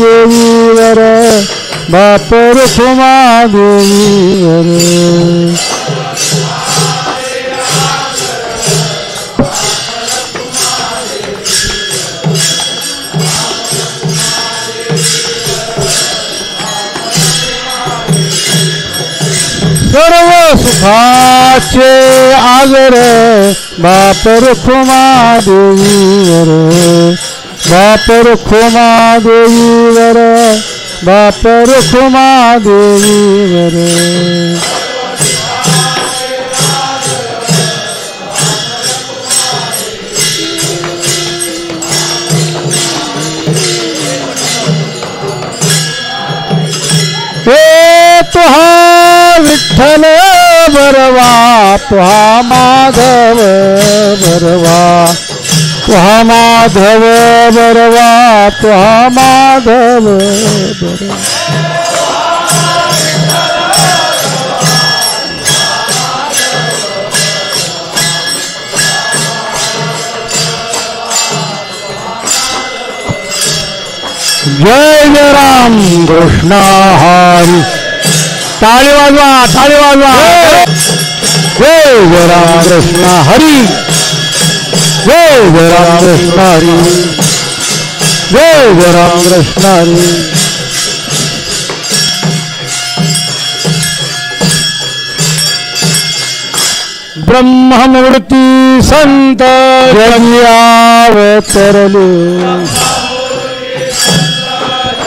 देवीवर बाप रुखुमा देवीवर सर्व सुखाचे आगर बाप रुखुमा देवीवर बाप रुखुमा देवीवर बाप रुखुमा देवीवर हे तुहा विठ्ठल बरवा तुहा माधव बरवा। तुहा माधव बरवा तुहा माधव बरवा। जय जय राम, कृष्ण हरी। टाळी वाजवा टाळी वाजवा। जय जय राम, कृष्ण हरी। वेग राम कृष्णारी वेग राम कृष्णारी ब्रह्मनिवृत्ती संत जन्यावतरले